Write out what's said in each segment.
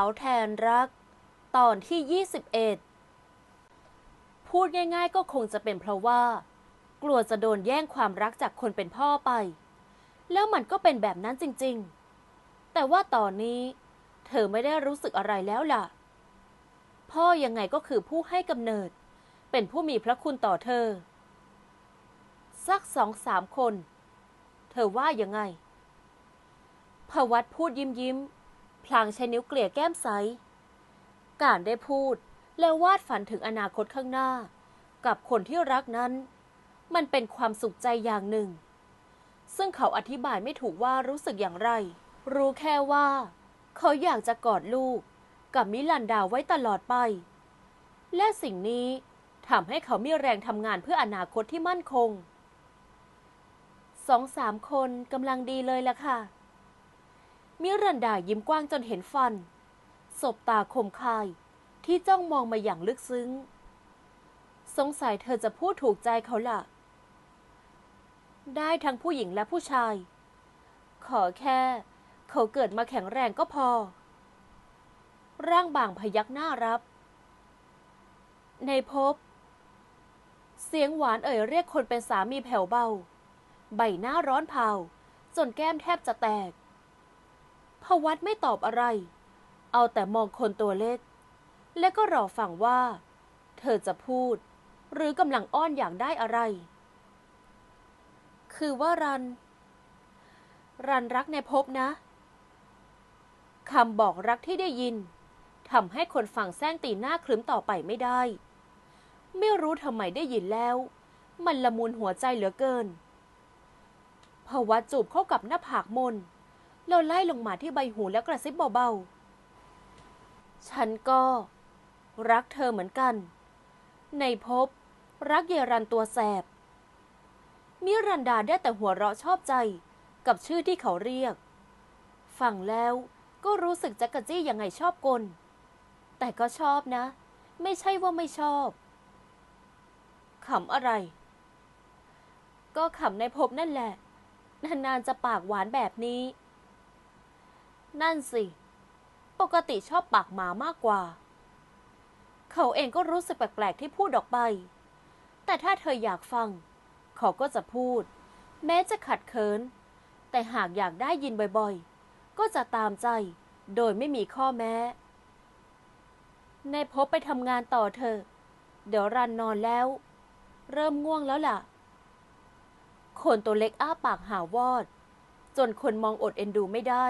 าวแทนรัก ตอนที่ 21 พูดง่ายๆก็คงจะเป็นเพราะว่า กลัวจะโดนแย่งความรักจากคนเป็นพ่อไป แล้วมันก็เป็นแบบนั้นจริงๆ แต่ว่าตอนนี้เธอไม่ได้รู้สึกอะไรแล้วล่ะ พ่อยังไงก็คือผู้ให้กำเนิด เป็นผู้มีพระคุณต่อเธอ สักสองสามคน เธอว่ายังไงพวัตพูดยิ้มยิ้ม ลางใช้นิ้วเกลี่ยแก้มใสการได้พูดและวาดฝันถึงอนาคตข้างหน้า กับคนที่รักนั้น มันเป็นความสุขใจอย่างหนึ่ง ซึ่งเขาอธิบายไม่ถูกว่ารู้สึกอย่างไร รู้แค่ว่า เขาอยากจะกอดลูกกับมิลันดาไว้ตลอดไป และสิ่งนี้ทำให้เขามีแรงทำงานเพื่ออนาคตที่มั่นคง สองสามคนกำลังดีเลยล่ะค่ะ มิรันดายิ้มกว้างจนเห็นฟัน สบตาคมคาย ที่จ้องมองมาอย่างลึกซึ้ง สงสัยเธอจะพูดถูกใจเขาล่ะ ได้ทั้งผู้หญิงและผู้ชาย ขอแค่ เขาเกิดมาแข็งแรงก็พอ ร่างบางพยักหน้ารับ ในภพเสียงหวานเอ่ยเรียกคนเป็นสามีแผ่วเบา ใบหน้าร้อนเผาจนแก้มแทบจะแตก พวัตไม่ตอบอะไร เอาแต่มองคนตัวเล็ก และก็รอฟังว่า เธอจะพูด หรือกำลังอ้อนอยากได้อะไร คือว่ารัน รันรักในภพนะคำบอกรักที่ได้ยินทำให้คนฟังแซงตีหน้าครึ้มต่อไปไม่ได้ ไม่รู้ทำไมได้ยินแล้ว มันละมุนหัวใจเหลือเกินพวัตจูบเข้ากับหน้าผากมน แล้วไล่ลงมาที่ใบหูแล้วกระซิบเบาๆ ฉันก็ รักเธอเหมือนกัน ในภพรักเยรันตัวแสบ มิรันดาได้แต่หัวเราะชอบใจกับชื่อที่เขาเรียก ฟังแล้วก็รู้สึกจะกระจี้ยังไงชอบกล แต่ก็ชอบนะ ไม่ใช่ว่าไม่ชอบขำอะไร ก็ขำในภพนั่นแหละ นานๆจะปากหวานแบบนี้ นั่นสิ ปกติชอบปากหมามากกว่า เขาเองก็รู้สึกแปลกๆที่พูดออกไป แต่ถ้าเธออยากฟัง เขาก็จะพูด แม้จะขัดเคิน แต่หากอยากได้ยินบ่อยๆ ก็จะตามใจ โดยไม่มีข้อแม้ ในพบไปทำงานต่อเธอ เดี๋ยวรันนอนแล้ว เริ่มง่วงแล้วล่ะ คนตัวเล็กอ้าปากหาวอด จนคนมองอดเอ็นดูไม่ได้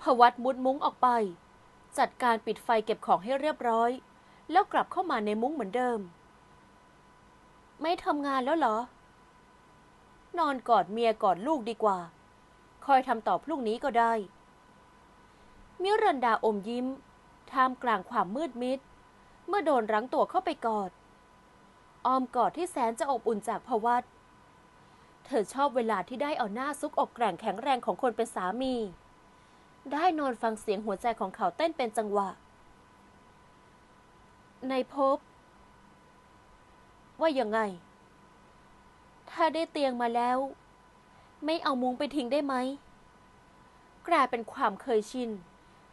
พวัดมุดมุ้งออกไป จัดการปิดไฟเก็บของให้เรียบร้อย แล้วกลับเข้ามาในมุ้งเหมือนเดิม ไม่ทำงานแล้วเหรอ นอนกอดเมียกอดลูกดีกว่า คอยทำต่อพรุ่งนี้ก็ได้ มิรันดาอมยิ้ม ท่ามกลางความมืดมิด เมื่อโดนรั้งตัวเข้าไปกอดออมกอดที่แสนจะอบอุ่นจากพวัตเธอชอบเวลาที่ได้เอาหน้าซุกอกแกร่งแข็งแรงของคนเป็นสามี ได้นอนฟังเสียงหัวใจของเขาเต้นเป็นจังหวะ ในภพว่ายังไง ถ้าได้เตียงมาแล้ว ไม่เอามุ้งไปทิ้งได้ไหม กลายเป็นความเคยชิน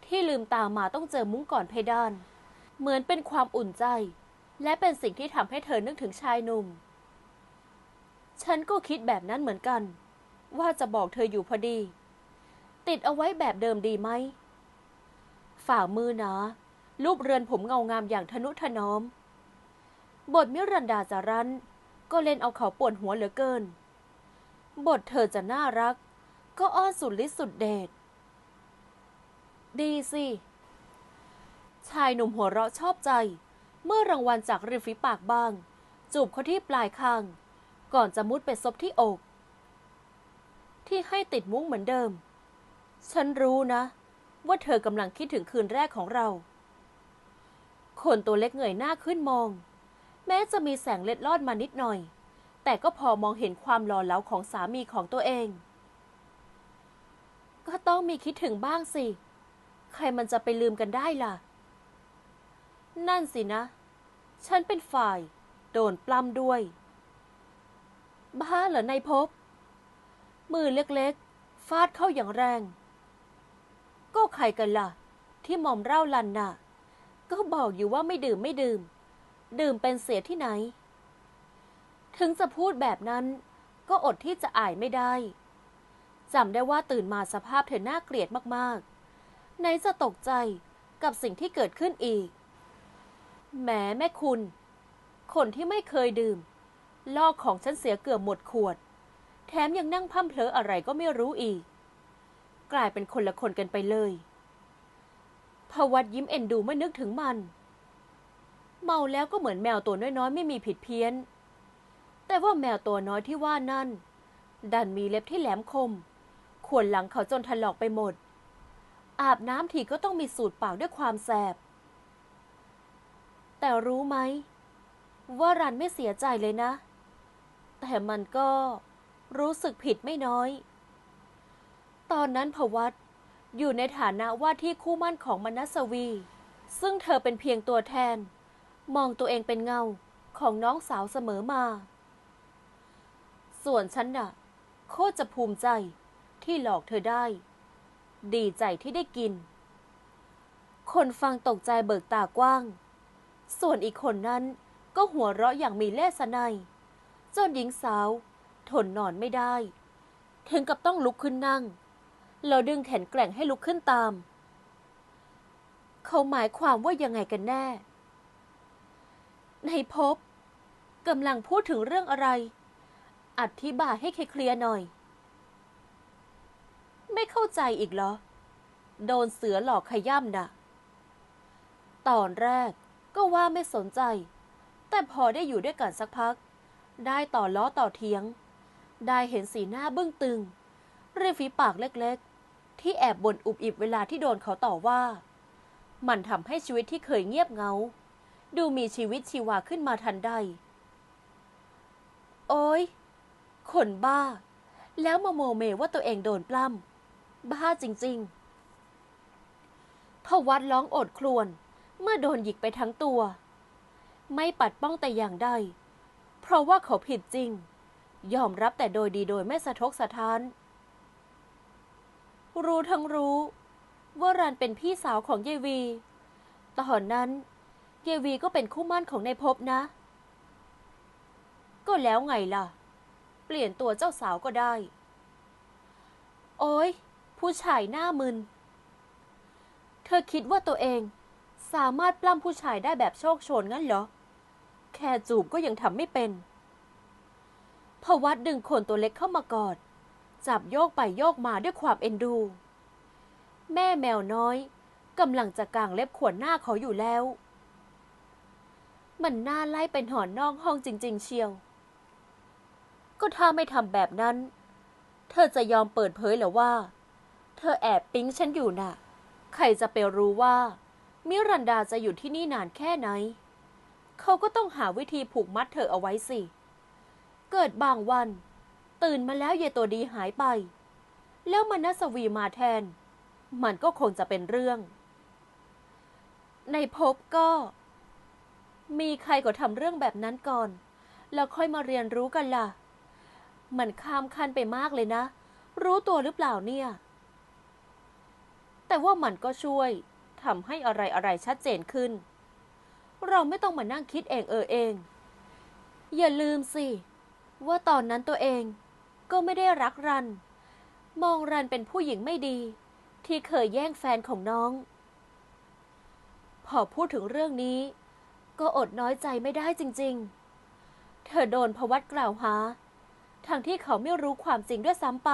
ที่ลืมตามาต้องเจอมุ้งก่อนเพดาน เหมือนเป็นความอุ่นใจ และเป็นสิ่งที่ทำให้เธอนึกถึงชายหนุ่ม ฉันก็คิดแบบนั้นเหมือนกัน ว่าจะบอกเธออยู่พอดี ติดเอาไว้แบบเดิมดีไหม ฝ่ามือนะรูปเรือนผมเงางามอย่างทนุถนอม บทมิรันดาจารันก็เล่นเอาเขาปวดหัวเหลือเกิน บทเธอจะน่ารัก ก็อ้อนสุดฤทธิ์สุดเดช ดีสิ ชายหนุ่มหัวเราะชอบใจ เมื่อรางวัลจากริมฝีปากบาง จูบเขาที่ปลายคาง ก่อนจะมุดไปซบที่อก ที่ให้ติดมุ้งเหมือนเดิม ฉันรู้นะ ว่าเธอกำลังคิดถึงคืนแรกของเรา คนตัวเล็กเงยหน้าขึ้นมอง แม้จะมีแสงเล็ดลอดมานิดหน่อย แต่ก็พอมองเห็นความหล่อเหลาของสามีของตัวเอง ก็ต้องมีคิดถึงบ้างสิ ใครมันจะไปลืมกันได้ล่ะ นั่นสินะ ฉันเป็นฝ่าย โดนปล้ำด้วย บ้าเหรอนายพบ มือเล็กๆฟาดเข้าอย่างแรง ก็ใครกันล่ะ ที่หมอมเล่าลันน่ะ ก็บอกอยู่ว่าไม่ดื่มไม่ดื่ม ดื่มเป็นเสียที่ไหน ถึงจะพูดแบบนั้นก็อดที่จะอายไม่ได้จำได้ว่าตื่นมาสภาพเธอหน่าเกลียดมากๆ ไหนจะตกใจกับสิ่งที่เกิดขึ้นอีก แหมแม่คุณ คนที่ไม่เคยดื่ม ลอกของฉันเสียเกือบหมดขวด แถมยังนั่งพั่มเพลออะไรก็ไม่รู้อีก กลายเป็นคนละคนกันไปเลยพวัดยิ้มเอ็นดูเมื่อนึกถึงมัน เมาแล้วก็เหมือนแมวตัวน้อยๆ ไม่มีผิดเพี้ยน แต่ว่าแมวตัวน้อยที่ว่านั่น ดันมีเล็บที่แหลมคมขวนหลังเขาจนถลอกไปหมด อาบน้ำทีก็ต้องมีสูตรปากด้วยความแสบ แต่รู้ไหม ว่ารันไม่เสียใจเลยนะ แต่มันก็รู้สึกผิดไม่น้อย ตอนนั้นพวัตอยู่ในฐานะว่าที่คู่มั่นของมนัสวี ซึ่งเธอเป็นเพียงตัวแทน มองตัวเองเป็นเงาของน้องสาวเสมอมา ส่วนฉันน่ะ โคตรจะภูมิใจที่หลอกเธอได้ ดีใจที่ได้กิน คนฟังตกใจเบิกตากว้าง ส่วนอีกคนนั้นก็หัวเราะอย่างมีเล่สนัยจนหญิงสาว ทนนอนไม่ได้ ถึงกับต้องลุกขึ้นนั่ง แล้วดึงแขนแกร่งให้ลุกขึ้นตาม เขาหมายความว่ายังไงกันแน่ ในภพกำลังพูดถึงเรื่องอะไร อธิบายให้เคลียร์หน่อย ไม่เข้าใจอีกเหรอ โดนเสือหลอกขย่ำน่ะ ตอนแรกก็ว่าไม่สนใจ แต่พอได้อยู่ด้วยกันสักพัก ได้ต่อล้อต่อเทียง ได้เห็นสีหน้าบึ้งตึงริมฝีปากเล็ก ที่แอบบ่นอุบอิบเวลาที่โดนเขาต่อว่า มันทำให้ชีวิตที่เคยเงียบเงา ดูมีชีวิตชีวาขึ้นมาทันใด โอ้ยคนบ้า แล้วมาโมเมว่าตัวเองโดนปล้ำ บ้าจริงๆพวัดร้องโอดครวญเมื่อโดนหยิกไปทั้งตัว ไม่ปัดป้องแต่อย่างใด เพราะว่าเขาผิดจริง ยอมรับแต่โดยดีโดยไม่สะทกสะท้าน รู้ทั้งรู้ ว่ารันเป็นพี่สาวของเยวี ตอนนั้น เยวีก็เป็นคู่มั่นของนายภพนะ ก็แล้วไงล่ะ เปลี่ยนตัวเจ้าสาวก็ได้ โอ้ยผู้ชายหน้ามึน เธอคิดว่าตัวเองสามารถปล้ำผู้ชายได้แบบโชคโชนงั้นเหรอ แค่จูบก็ยังทำไม่เป็นพวัดดึงคนตัวเล็กเข้ามากอด จับโยกไปโยกมาด้วยความเอ็นดู แม่แมวน้อยกำลังจะกางเล็บขวนหน้าเขาอยู่แล้ว มันน่าไล่เป็นหอนนอกห้องจริง ๆ เชียว ก็ถ้าไม่ทำแบบนั้น เธอจะยอมเปิดเผยหรือว่า เธอแอบปิ๊งฉันอยู่น่ะ ใครจะไปรู้ว่า มิรันดาจะอยู่ที่นี่นานแค่ไหน เขาก็ต้องหาวิธีผูกมัดเธอเอาไว้สิ เกิดบางวัน ตื่นมาแล้วเยตัวดีหายไป แล้วมนัสวีมาแทน มันก็คงจะเป็นเรื่อง ในภพก็ มีใครก็ทำเรื่องแบบนั้นก่อน แล้วค่อยมาเรียนรู้กันล่ะ มันข้ามขั้นไปมากเลยนะ รู้ตัวหรือเปล่าเนี่ย แต่ว่ามันก็ช่วยทำให้อะไรอะไรชัดเจนขึ้น เราไม่ต้องมานั่งคิดเองเออเอง อย่าลืมสิ ว่าตอนนั้นตัวเอง ก็ไม่ได้รักรัน มองรันเป็นผู้หญิงไม่ดี ที่เคยแย่งแฟนของน้อง พอพูดถึงเรื่องนี้ ก็อดน้อยใจไม่ได้จริง ๆ เธอโดนพวัดกล่าวหา ทั้งที่เขาไม่รู้ความจริงด้วยซ้ำไป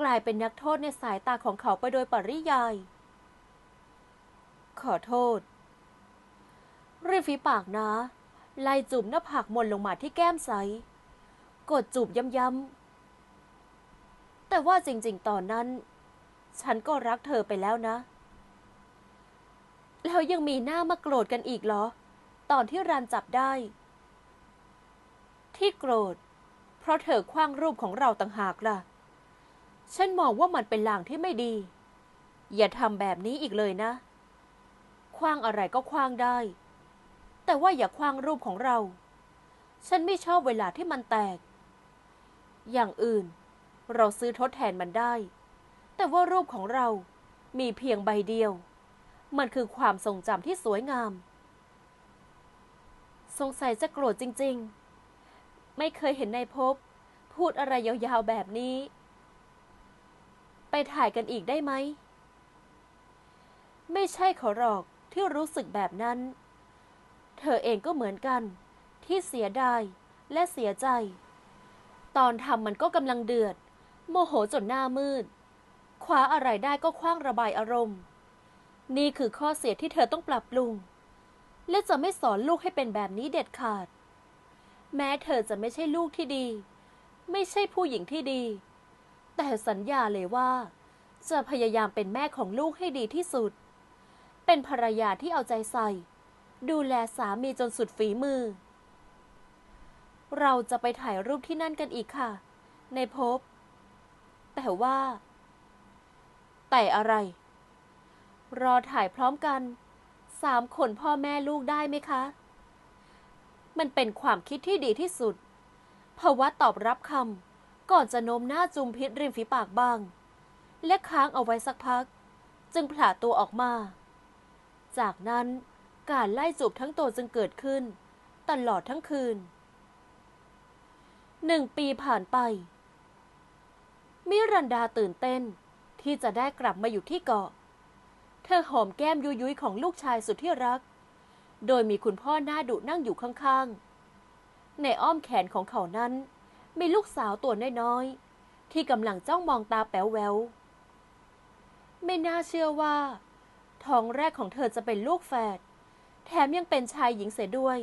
กลายเป็นนักโทษในสายตาของเขาไปโดยปริยาย ขอโทษริมฝีปากนะไล่จูบหน้าผากมนลงมาที่แก้มใส กดจูบย้ำๆ แต่ว่าจริงๆ ตอนนั้น ฉันก็รักเธอไปแล้วนะ แล้วยังมีหน้ามาโกรธกันอีกเหรอ ตอนที่รันจับได้ ที่โกรธ เพราะเธอคว้างรูปของเราต่างหากล่ะ ฉันมองว่ามันเป็นลางที่ไม่ดี อย่าทำแบบนี้อีกเลยนะ คว้างอะไรก็คว้างได้ แต่ว่าอย่าคว้างรูปของเราฉันไม่ชอบเวลาที่มันแตก อย่างอื่น เราซื้อทดแทนมันได้ แต่ว่ารูปของเรามีเพียงใบเดียว มันคือความทรงจำที่สวยงาม สงสัยจะโกรธจริง ๆ ไม่เคยเห็นนายพบ พูดอะไรยาวๆแบบนี้ ไปถ่ายกันอีกได้ไหม ไม่ใช่ขอหรอกที่รู้สึกแบบนั้น เธอเองก็เหมือนกันที่เสียดายและเสียใจ ตอนทำมันก็กำลังเดือด โมโหจนหน้ามืด คว้าอะไรได้ก็คว้างระบายอารมณ์ นี่คือข้อเสียที่เธอต้องปรับปรุง และจะไม่สอนลูกให้เป็นแบบนี้เด็ดขาด แม้เธอจะไม่ใช่ลูกที่ดี ไม่ใช่ผู้หญิงที่ดี แต่สัญญาเลยว่า จะพยายามเป็นแม่ของลูกให้ดีที่สุด เป็นภรรยาที่เอาใจใส่ ดูแลสามีจนสุดฝีมือ เราจะไปถ่ายรูปที่นั่นกันอีกค่ะ ในภพ แต่ว่า แต่อะไร รอถ่ายพร้อมกัน สามคนพ่อแม่ลูกได้ไหมคะ มันเป็นความคิดที่ดีที่สุดภาวะตอบรับคำก่อนจะโน้มหน้าจุมพิษริมฝีปากบ้าง และค้างเอาไว้สักพัก จึงผลาตัวออกมา จากนั้นการไล่จูบทั้งตัวจึงเกิดขึ้น ตลอดทั้งคืน หนึ่งปีผ่านไป มิรันดาตื่นเต้นที่จะได้กลับมาอยู่ที่เกาะ เธอหอมแก้มยุยยุยของลูกชายสุดที่รัก โดยมีคุณพ่อหน้าดุนั่งอยู่ข้างๆ ในอ้อมแขนของเขานั้น มีลูกสาวตัวน้อยๆ ที่กำลังจ้องมองตาแป๋วแวว ไม่น่าเชื่อว่าท้องแรกของเธอจะเป็นลูกแฝด แถมยังเป็นชายหญิงเสียด้วย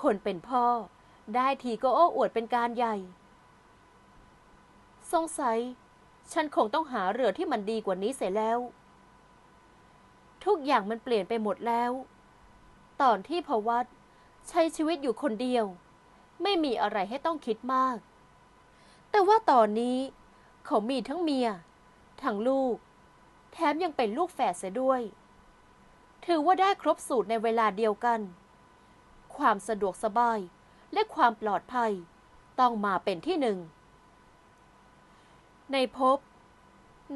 คนเป็นพ่อ ได้ทีก็โอ้อวดเป็นการใหญ่ สงสัย ฉันคงต้องหาเรือที่มันดีกว่านี้เสียแล้ว ทุกอย่างมันเปลี่ยนไปหมดแล้ว ตอนที่พวัตใช้ชีวิตอยู่คนเดียว ไม่มีอะไรให้ต้องคิดมาก แต่ว่าตอนนี้ เขามีทั้งเมีย ทั้งลูก แถมยังเป็นลูกแฝดเสียด้วย ถือว่าได้ครบสูตรในเวลาเดียวกัน ความสะดวกสบาย และความปลอดภัย ต้องมาเป็นที่หนึ่ง ในภพ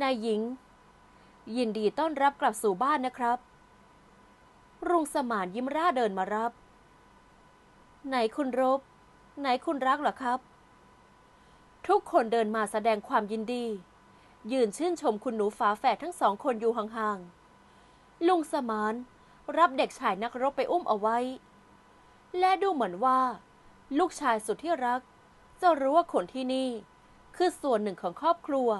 นายหญิง ยินดีต้อนรับกลับสู่บ้านนะครับ รุ่งสมานยิ้มร่าเดินมารับ ไหนคุณรบ ไหนคุณรักเหรอครับ ทุกคนเดินมาแสดงความยินดี ยืนชื่นชมคุณหนูฝาแฝดทั้งสองคนอยู่ห่างๆ ลุงสมานรับเด็กชายนักรบไปอุ้มเอาไว้ และดูเหมือนว่า ลูกชายสุดที่รัก จะรู้ว่าคนที่นี่ คือส่วนหนึ่งของครอบครัว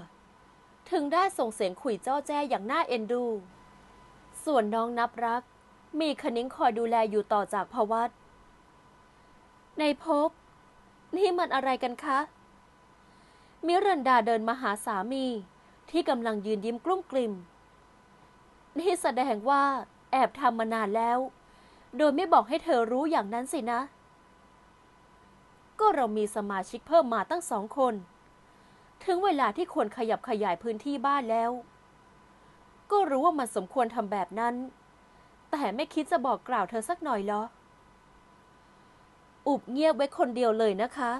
ถึงได้ส่งเสียงขุยจ้อแจ้อย่างน่าเอ็นดู ส่วนน้องนับรัก มีคณิ้งคอยดูแลอยู่ต่อจากพวัตในภพนี่มันอะไรกันคะ มิรันดาเดินมาหาสามีที่กำลังยืนยิ้มกลุ้มกลิ่ม นี่แสดงว่าแอบทำมานานแล้ว โดยไม่บอกให้เธอรู้อย่างนั้นสินะ ก็เรามีสมาชิกเพิ่มมาตั้งสองคน ถึงเวลาที่ควรขยับขยายพื้นที่บ้านแล้ว ก็รู้ว่ามันสมควรทำแบบนั้น แต่ไม่คิดจะบอกกล่าวเธอสักหน่อยเหรอ อุบเงียบไว้คนเดียวเลยนะคะ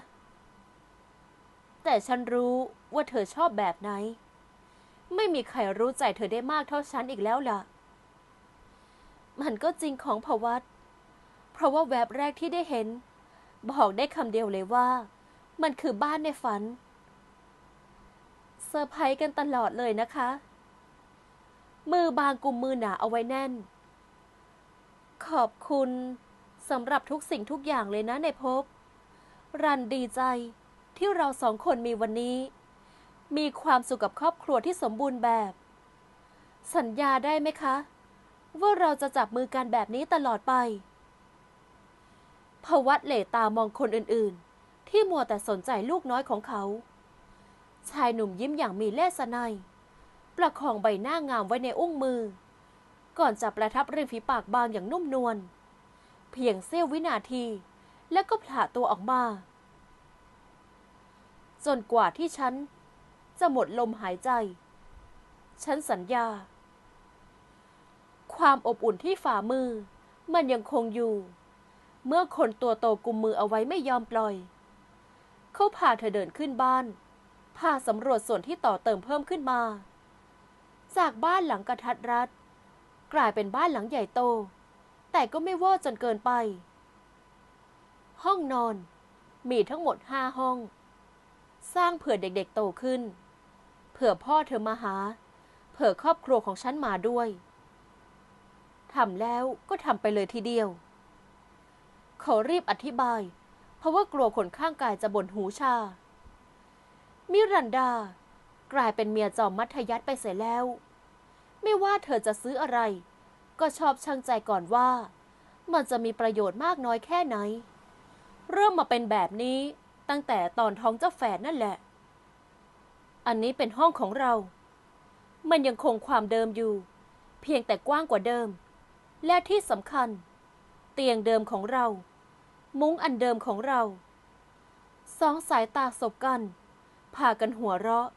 แต่ฉันรู้ว่าเธอชอบแบบไหน ไม่มีใครรู้ใจเธอได้มากเท่าฉันอีกแล้วล่ะ มันก็จริงของพวัตเพราะว่าแวบแรกที่ได้เห็น บอกได้คำเดียวเลยว่า มันคือบ้านในฝัน เซอร์ไพรส์กันตลอดเลยนะคะ มือบางกุมมือหนาเอาไว้แน่น ขอบคุณสำหรับทุกสิ่งทุกอย่างเลยนะในภพรันดีใจที่เราสองคนมีวันนี้ มีความสุขกับครอบครัวที่สมบูรณ์แบบ สัญญาได้ไหมคะ ว่าเราจะจับมือกันแบบนี้ตลอดไป พวัตเหล่ตามองคนอื่นๆ ที่มัวแต่สนใจลูกน้อยของเขา ชายหนุ่มยิ้มอย่างมีเล่สนัย ประคองใบหน้างามไว้ในอุ้งมือ ก่อนจะประทับริมฝีปากบางอย่างนุ่มนวล เพียงเสี้ยววินาที แล้วก็ผละตัวออกมา จนกว่าที่ฉัน จะหมดลมหายใจ ฉันสัญญา ความอบอุ่นที่ฝ่ามือ มันยังคงอยู่ เมื่อคนตัวโตกุมมือเอาไว้ไม่ยอมปล่อย เขาพาเธอเดินขึ้นบ้าน พาสำรวจส่วนที่ต่อเติมเพิ่มขึ้นมา จากบ้านหลังกระทัดรัด กลายเป็นบ้านหลังใหญ่โต แต่ก็ไม่เวอร์จนเกินไป ห้องนอน มีทั้งหมดห้าห้อง สร้างเผื่อเด็กๆโตขึ้น เผื่อพ่อเธอมาหา เผื่อครอบครัวของฉันมาด้วยทำแล้วก็ทำไปเลยทีเดียว เขารีบอธิบาย เพราะว่ากลัวคนข้างกายจะบ่นหูชา มิรันดา กลายเป็นเมียจอมมัธยัติไปเสียแล้ว ไม่ว่าเธอจะซื้ออะไร ก็ชอบช่างใจก่อนว่า มันจะมีประโยชน์มากน้อยแค่ไหน เริ่มมาเป็นแบบนี้ตั้งแต่ตอนท้องเจ้าแฝดนั่นแหละ อันนี้เป็นห้องของเรา มันยังคงความเดิมอยู่ เพียงแต่กว้างกว่าเดิม และที่สำคัญ เตียงเดิมของเรา มุ้งอันเดิมของเรา สองสายตาสบกัน พากันหัวเราะ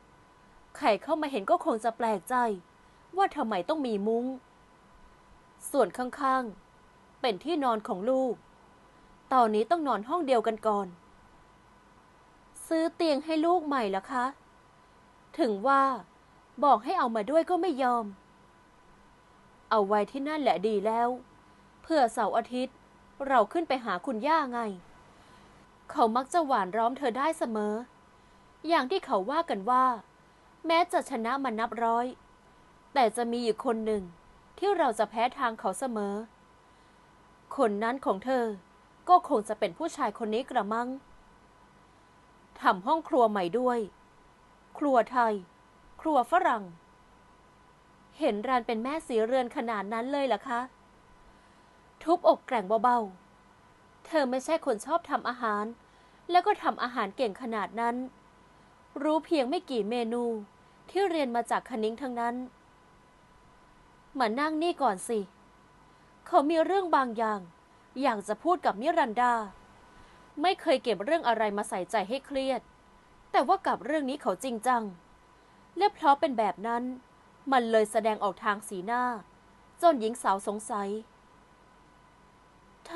ใครเข้ามาเห็นก็คงจะแปลกใจ ว่าทำไมต้องมีมุง้ง ส่วนข้างๆ เป็นที่นอนของลูก ตอนนี้ต้องนอนห้องเดียวกันก่อน ซื้อเตียงให้ลูกใหม่ละคะ ถึงว่าบอกให้เอามาด้วยก็ไม่ยอม เอาไว้ที่นั่นแหละดีแล้ว เพื่อเสาร์อาทิตย์ เราขึ้นไปหาคุณย่าไง เขามักจะหวานร้อมเธอได้เสมอ อย่างที่เขาว่ากันว่า แม้จะชนะมานับร้อย แต่จะมีอยู่คนหนึ่งที่เราจะแพ้ทางเขาเสมอ คนนั้นของเธอก็คงจะเป็นผู้ชายคนนี้กระมังทำห้องครัวใหม่ด้วย ครัวไทย ครัวฝรั่ง เห็นรานเป็นแม่สีเรือนขนาดนั้นเลยล่ะคะ ทุบอกแกร่งเบาๆ เธอไม่ใช่คนชอบทำอาหาร แล้วก็ทำอาหารเก่งขนาดนั้น รู้เพียงไม่กี่เมนูที่เรียนมาจากคณิ้งทั้งนั้น มานั่งนี่ก่อนสิ เขามีเรื่องบางอย่าง อยากจะพูดกับมิรันดา ไม่เคยเก็บเรื่องอะไรมาใส่ใจให้เครียด แต่ว่ากับเรื่องนี้เขาจริงจัง และเพราะเป็นแบบนั้น มันเลยแสดงออกทางสีหน้า จนหญิงสาวสงสัย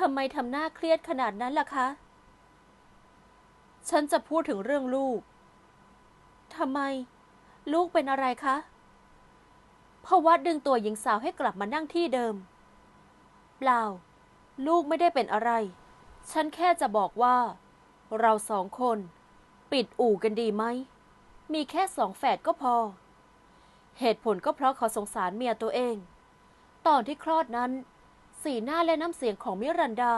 ทำไมทำหน้าเครียดขนาดนั้นล่ะคะ ฉันจะพูดถึงเรื่องลูก ทำไม ลูกเป็นอะไรคะพวัดดึงตัวหญิงสาวให้กลับมานั่งที่เดิม เปล่า ลูกไม่ได้เป็นอะไร ฉันแค่จะบอกว่า เราสองคน ปิดอู่กันดีไหม มีแค่สองแฝดก็พอ เหตุผลก็เพราะเขาสงสารเมียตัวเอง ตอนที่คลอดนั้น สีหน้าและน้ำเสียงของมิรันดา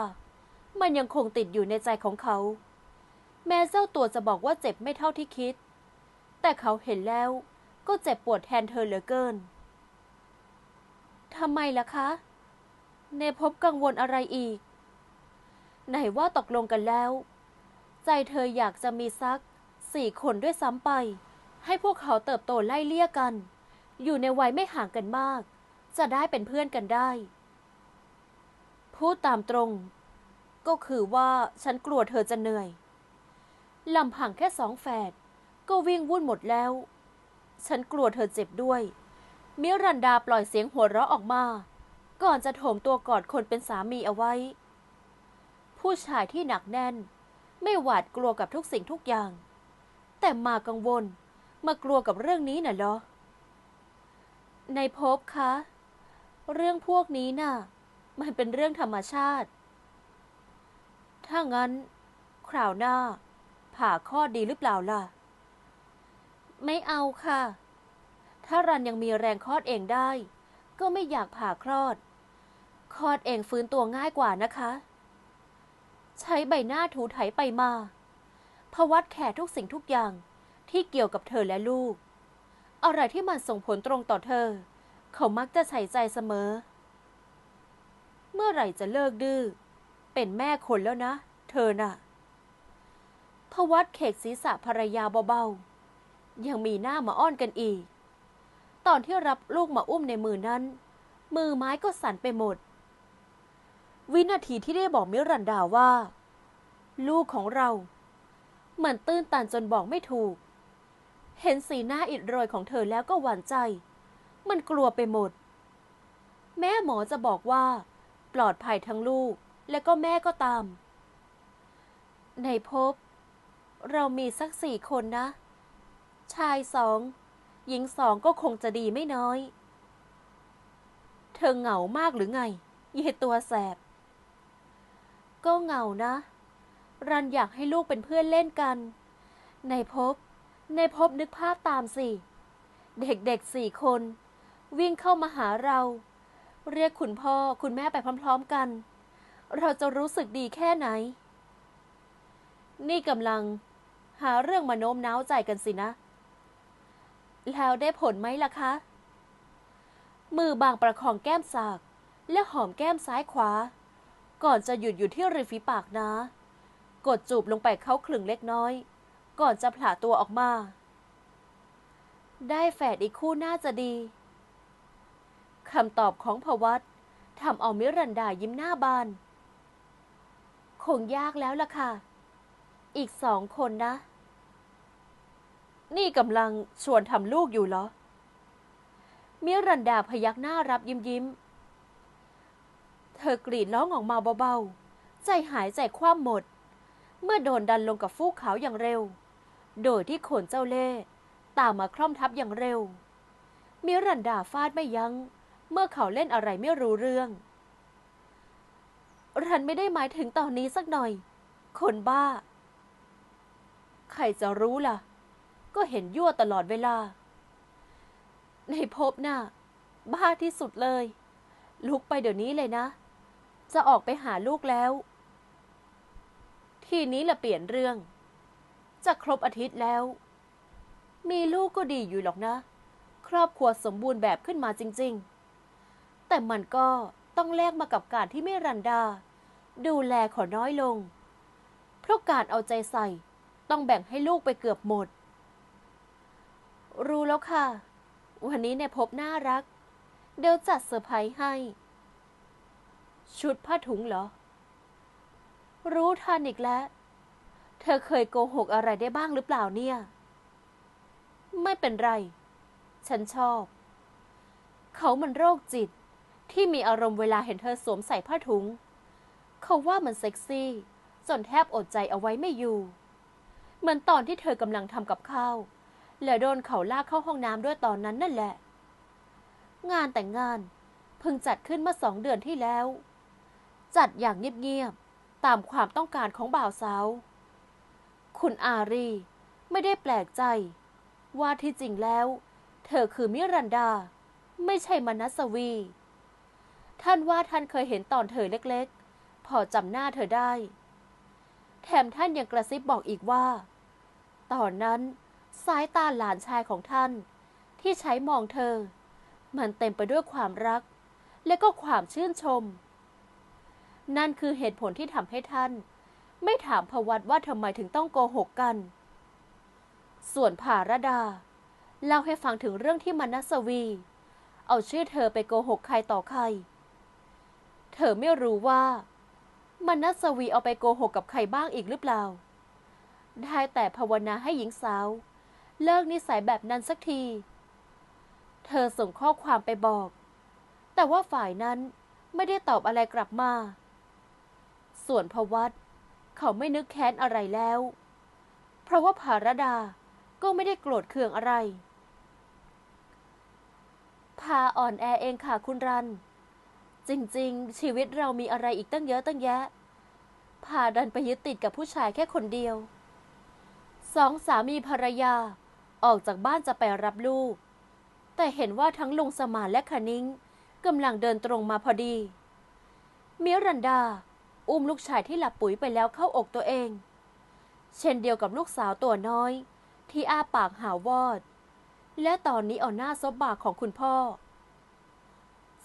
มันยังคงติดอยู่ในใจของเขา แม้เจ้าตัวจะบอกว่าเจ็บไม่เท่าที่คิด แต่เขาเห็นแล้วก็เจ็บปวดแทนเธอเหลือเกินทำไมล่ะคะ เนพบกังวลอะไรอีก ไหนว่าตกลงกันแล้ว ใจเธออยากจะมีสักสี่คนด้วยซ้ำไป ให้พวกเขาเติบโตไล่เลี่ยกัน อยู่ในวัยไม่ห่างกันมาก จะได้เป็นเพื่อนกันได้ พูดตามตรง ก็คือว่าฉันกลัวเธอจะเหนื่อยลำพังแค่สองแฝดก็วิ่งวุ่นหมดแล้ว ฉันกลัวเธอเจ็บด้วย มิรันดาปล่อยเสียงหัวเราะออกมา ก่อนจะโถมตัวกอดคนเป็นสามีเอาไว้ ผู้ชายที่หนักแน่น ไม่หวาดกลัวกับทุกสิ่งทุกอย่าง แต่มากังวลมากลัวกับเรื่องนี้น่ะเหรอในภพคะ เรื่องพวกนี้น่ะ มันเป็นเรื่องธรรมชาติ ถ้างั้น คราวหน้า ผ่าคลอดดีหรือเปล่าล่ะ ไม่เอาค่ะ ถ้ารันยังมีแรงคลอดเองได้ ก็ไม่อยากผ่าคลอด คลอดเองฟื้นตัวง่ายกว่านะคะ ใช้ใบหน้าถูไถไปมาพวัดแขทุกสิ่งทุกอย่างที่เกี่ยวกับเธอและลูก อะไรที่มันส่งผลตรงต่อเธอ เขามักจะใส่ใจเสมอ เมื่อไหร่จะเลิกดื้อ เป็นแม่คนแล้วนะ เธอน่ะพวัดเขกศีรษะภรรยาเบาๆ ยังมีหน้ามาอ้อนกันอีก ตอนที่รับลูกมาอุ้มในมือนั้น มือไม้ก็สั่นไปหมด วินาทีที่ได้บอกมิรันดาว่า ลูกของเรา เหมือนตื้นตันจนบอกไม่ถูก เห็นสีหน้าอิดโรยของเธอแล้วก็หวั่นใจ มันกลัวไปหมด แม่หมอจะบอกว่า ปลอดภัยทั้งลูกและก็แม่ก็ตาม ในภพเรามีสักสี่คนนะ ชายสองหญิงสองก็คงจะดีไม่น้อย เธอเหงามากหรือไงเยตัวแสบ ก็เหงานะ รันอยากให้ลูกเป็นเพื่อนเล่นกัน ในพบในพบนึกภาพตามสิ เด็กๆสี่คน วิ่งเข้ามาหาเรา เรียกคุณพ่อคุณแม่ไปพร้อมๆกัน เราจะรู้สึกดีแค่ไหน นี่กำลัง หาเรื่องมาโน้มน้าวใจกันสินะ แล้วได้ผลไหมล่ะคะ มือบางประคองแก้มสาก และหอมแก้มซ้ายขวา ก่อนจะหยุดอยู่ที่ริมฝีปากนะ กดจูบลงไปเข้าคลึงเล็กน้อย ก่อนจะผลาตัวออกมา ได้แฝดอีกคู่น่าจะดีำตอบของพวัตทำเอามิรันดายิ้มหน้าบาน คงยากแล้วล่ะค่ะ อีกสองคนนะ นี่กำลังชวนทำลูกอยู่เหรอ มิรันดาพยักหน้ารับยิ้มยิ้ม เธอกรีดร้องออกมาเบาๆ ใจหายใจคว่ำหมด เมื่อโดนดันลงกับฟูกขาวอย่างเร็ว โดยที่ขนเจ้าเล่ตามมาคล่อมทับอย่างเร็วมิรันดาฟาดไม่ยัง้ง เมื่อเขาเล่นอะไรไม่รู้เรื่อง รันไม่ได้หมายถึงตอนนี้สักหน่อย คนบ้า ใครจะรู้ล่ะ ก็เห็นยั่วตลอดเวลา ในพบน่ะบ้าที่สุดเลย ลุกไปเดี๋ยวนี้เลยนะ จะออกไปหาลูกแล้ว ทีนี้ละเปลี่ยนเรื่อง จะครบอาทิตย์แล้ว มีลูกก็ดีอยู่หรอกนะ ครอบครัวสมบูรณ์แบบขึ้นมาจริง ๆ แต่มันก็ต้องแลกมากับการที่ไม่รันดา ดูแลขอน้อยลง เพราะการเอาใจใส่ต้องแบ่งให้ลูกไปเกือบหมด รู้แล้วค่ะ วันนี้เนี่ยพบน่ารัก เดี๋ยวจัดเซอร์ไพรส์ให้ ชุดผ้าถุงเหรอ รู้ทันอีกแล้ว เธอเคยโกหกอะไรได้บ้างหรือเปล่าเนี่ย ไม่เป็นไร ฉันชอบ เขามันโรคจิต ที่มีอารมณ์เวลาเห็นเธอสวมใส่ผ้าถุง เขาว่ามันเซ็กซี่ จนแทบอดใจเอาไว้ไม่อยู่ เหมือนตอนที่เธอกำลังทำกับข้าวแล้วโดนเขาลากเข้าห้องน้ำด้วยตอนนั้นนั่นแหละ งานแต่งงานเพิ่งจัดขึ้นเมื่อสองเดือนที่แล้ว จัดอย่างเงียบๆตามความต้องการของบ่าวสาว คุณอารีไม่ได้แปลกใจ ว่าที่จริงแล้ว เธอคือมิรันดา ไม่ใช่มนัสวี ท่านว่าท่านเคยเห็นตอนเธอเล็กๆ พอจำหน้าเธอได้ แถมท่านยังกระซิบบอกอีกว่า ตอนนั้นสายตาหลานชายของท่าน ที่ใช้มองเธอ มันเต็มไปด้วยความรัก และก็ความชื่นชม นั่นคือเหตุผลที่ทำให้ท่าน ไม่ถามพวัตว่าทำไมถึงต้องโกหกกัน ส่วนภารดา เล่าให้ฟังถึงเรื่องที่มนัสวี เอาชื่อเธอไปโกหกใครต่อใคร เธอไม่รู้ว่ามนัสวีเอาไปโกหกกับใครบ้างอีกหรือเปล่า ได้แต่ภาวนาให้หญิงสาว เลิกนิสัยแบบนั้นสักที เธอส่งข้อความไปบอก แต่ว่าฝ่ายนั้นไม่ได้ตอบอะไรกลับมา ส่วนพวัตเขาไม่นึกแค้นอะไรแล้ว เพราะว่าภารดาก็ไม่ได้โกรธเคืองอะไร พาอ่อนแอเองค่ะคุณรัน จริงๆ ชีวิตเรามีอะไรอีกตั้งเยอะตั้งแยะ พาดันไปยึดติดกับผู้ชายแค่คนเดียว สองสามีภรรยาออกจากบ้านจะไปรับลูก แต่เห็นว่าทั้งลุงสมานและคณิ้งกำลังเดินตรงมาพอดี มิรันดา อุ้มลูกชายที่หลับปุ๋ยไปแล้วเข้าอกตัวเอง เช่นเดียวกับลูกสาวตัวน้อย ที่อ้าปากหาวอด และตอนนี้เอาหน้าซบบากของคุณพ่อ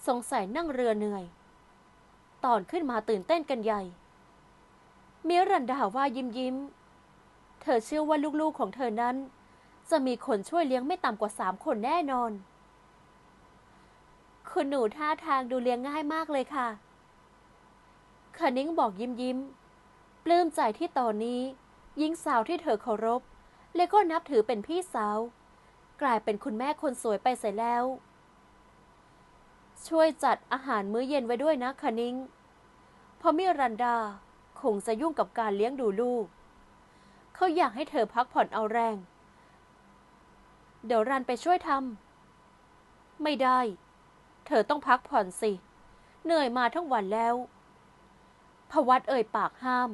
สงสัยนั่งเรือเหนื่อย ตอนขึ้นมาตื่นเต้นกันใหญ่ มิรันดาว่ายิ้มยิ้ม เธอเชื่อว่าลูกๆของเธอนั้น จะมีคนช่วยเลี้ยงไม่ต่ำกว่าสามคนแน่นอน คุณหนูท่าทางดูเลี้ยงง่ายมากเลยค่ะคนิ้งบอกยิ้มยิ้ม ปลื้มใจที่ตอนนี้หญิงสาวที่เธอเคารพ และก็นับถือเป็นพี่สาว กลายเป็นคุณแม่คนสวยไปเสียแล้ว ช่วยจัดอาหารมื้อเย็นไว้ด้วยนะคนิ้งเพราะมิรันดาคงจะยุ่งกับการเลี้ยงดูลูก เขาอยากให้เธอพักผ่อนเอาแรง เดี๋ยวรันไปช่วยทำไม่ได้ เธอต้องพักผ่อนสิ เหนื่อยมาทั้งวันแล้วพวัดเอ่ยปากห้าม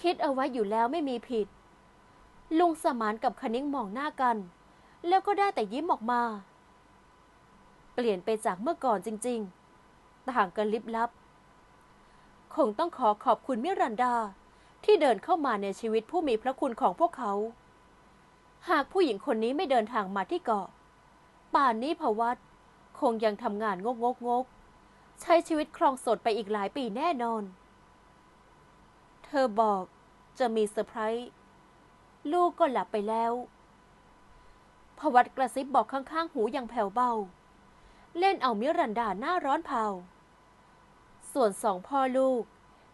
คิดเอาไว้อยู่แล้วไม่มีผิด ลุงสมานกับคณิ้งมองหน้ากัน แล้วก็ได้แต่ยิ้มออกมา เปลี่ยนไปจากเมื่อก่อนจริง ๆ ต่างกันลิบลับ คงต้องขอขอบคุณมิรันดาที่เดินเข้ามาในชีวิตผู้มีพระคุณของพวกเขา หากผู้หญิงคนนี้ไม่เดินทางมาที่เกาะ ป่านนี้พวัตคงยังทำงานงกงกงกใช้ชีวิตครองโสดไปอีกหลายปีแน่นอน เธอบอกจะมีเซอร์ไพรส์ลูกก็หลับไปแล้ว พวัตกระซิบบอกข้างๆ หูอย่างแผ่วเบา เล่นเอามิรันดาหน้าร้อนเผา ส่วนสองพ่อลูก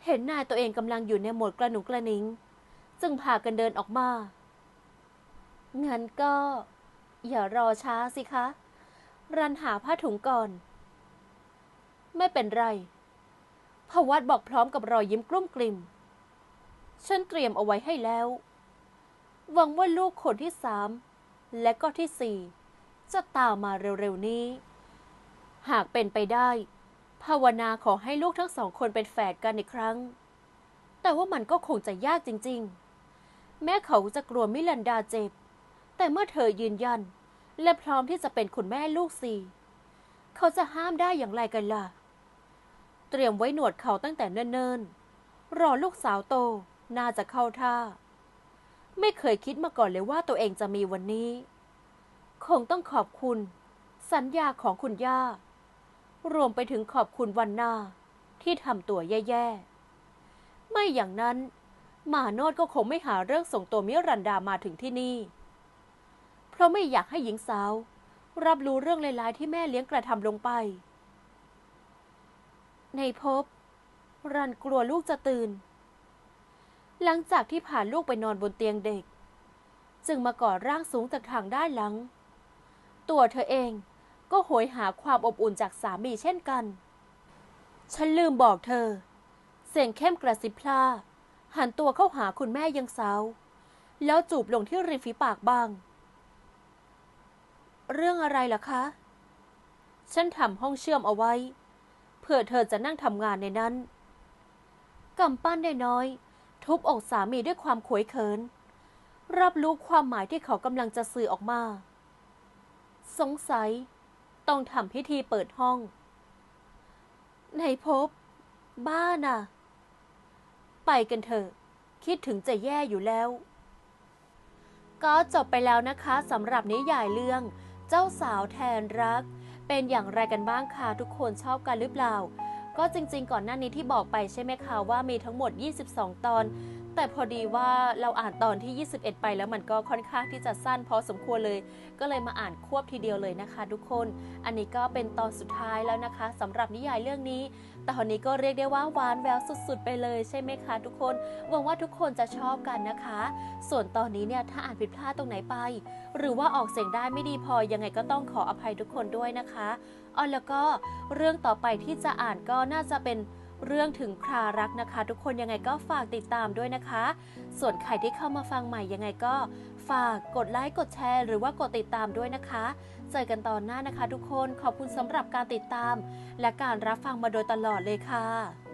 เห็นนายตัวเองกำลังอยู่ในโหมดกระหนุกระหนิง จึงพากันเดินออกมา งั้นก็ อย่ารอช้าสิคะ รันหาผ้าถุงก่อน ไม่เป็นไรพวัดบอกพร้อมกับรอยยิ้มกลุ้มกลิ่ม ฉันเตรียมเอาไว้ให้แล้ว หวังว่าลูกคนที่สามและก็ที่สี่จะตามมาเร็วๆนี้ หากเป็นไปได้ ภาวนาขอให้ลูกทั้งสองคนเป็นแฝดกันอีกครั้ง แต่ว่ามันก็คงจะยากจริง ๆ แม้เขาจะกลัวมิลันดาเจ็บ แต่เมื่อเธอยืนยัน และพร้อมที่จะเป็นคุณแม่ลูกสี่เขาจะห้ามได้อย่างไรกันล่ะ เตรียมไว้หนวดเขาตั้งแต่เนิ่นๆ รอลูกสาวโตน่าจะเข้าท่า ไม่เคยคิดมาก่อนเลยว่าตัวเองจะมีวันนี้ คงต้องขอบคุณ สัญญาของคุณย่า รวมไปถึงขอบคุณวันนาที่ทำตัวแย่ๆ ไม่อย่างนั้นหมาโนดก็คงไม่หาเรื่องส่งตัวมิรันดามาถึงที่นี่ เพราะไม่อยากให้หญิงสาว รับรู้เรื่องเลายๆที่แม่เลี้ยงกระทำลงไป ในพบ รันกลัวลูกจะตื่น หลังจากที่ผ่านลูกไปนอนบนเตียงเด็ก จึงมากอดร่างสูงจากทางด้านหลัง ตัวเธอเอง ก็โหยหาความอบอุ่นจากสามีเช่นกัน ฉันลืมบอกเธอ เสียงเข้มกระซิบพลาหันตัวเข้าหาคุณแม่ยังสาว แล้วจูบลงที่ริมฝีปากบาง เรื่องอะไรล่ะคะ ฉันทำห้องเชื่อมเอาไว้ เพื่อเธอจะนั่งทำงานในนั้นกำปั้นได้น้อย ทุบอกสามีด้วยความขวยเขิน รับรู้ความหมายที่เขากำลังจะสื่อออกมา สงสัย ต้องทำพิธีเปิดห้อง ในพบบ้าน่ะ ไปกันเถอะ คิดถึงจะแย่อยู่แล้ว ก็จบไปแล้วนะคะสำหรับนิยายเรื่องเจ้าสาวแทนรัก เป็นอย่างไรกันบ้างคะทุกคนชอบกันหรือเปล่า ก็จริงๆ ก่อนหน้านี้ที่บอกไปใช่ไหมคะว่ามีทั้งหมด 22 ตอน แต่พอดีว่าเราอ่านตอนที่ 21 ไปแล้วมันก็ค่อนข้างที่จะสั้นพอสมควรเลย ก็เลยมาอ่านควบทีเดียวเลยนะคะ ทุกคน อันนี้ก็เป็นตอนสุดท้ายแล้วนะคะสำหรับนิยายเรื่องนี้แตอนนี้ก็เรียกได้ว่าหวานแววสุดๆ ไปเลยใช่ไหมคะ ทุกคน หวังว่าทุกคนจะชอบกันนะคะ ส่วนตอนนี้เนี่ยถ้าอ่านผิดพลาดตรงไหนไป หรือว่าออกเสียงได้ไม่ดีพอยังไงก็ต้องขออภัยทุกคนด้วยนะคะอ๋อแล้วก็เรื่องต่อไปที่จะอ่านก็น่าจะเป็น เรื่องถึงครารักนะคะ ทุกคนยังไงก็ฝากติดตามด้วยนะคะ ส่วนใครที่เข้ามาฟังใหม่ยังไงก็ฝากกดไลค์กดแชร์ หรือว่ากดติดตามด้วยนะคะ เจอกันตอนหน้านะคะ ทุกคนขอบคุณสำหรับการติดตาม และการรับฟังมาโดยตลอดเลยค่ะ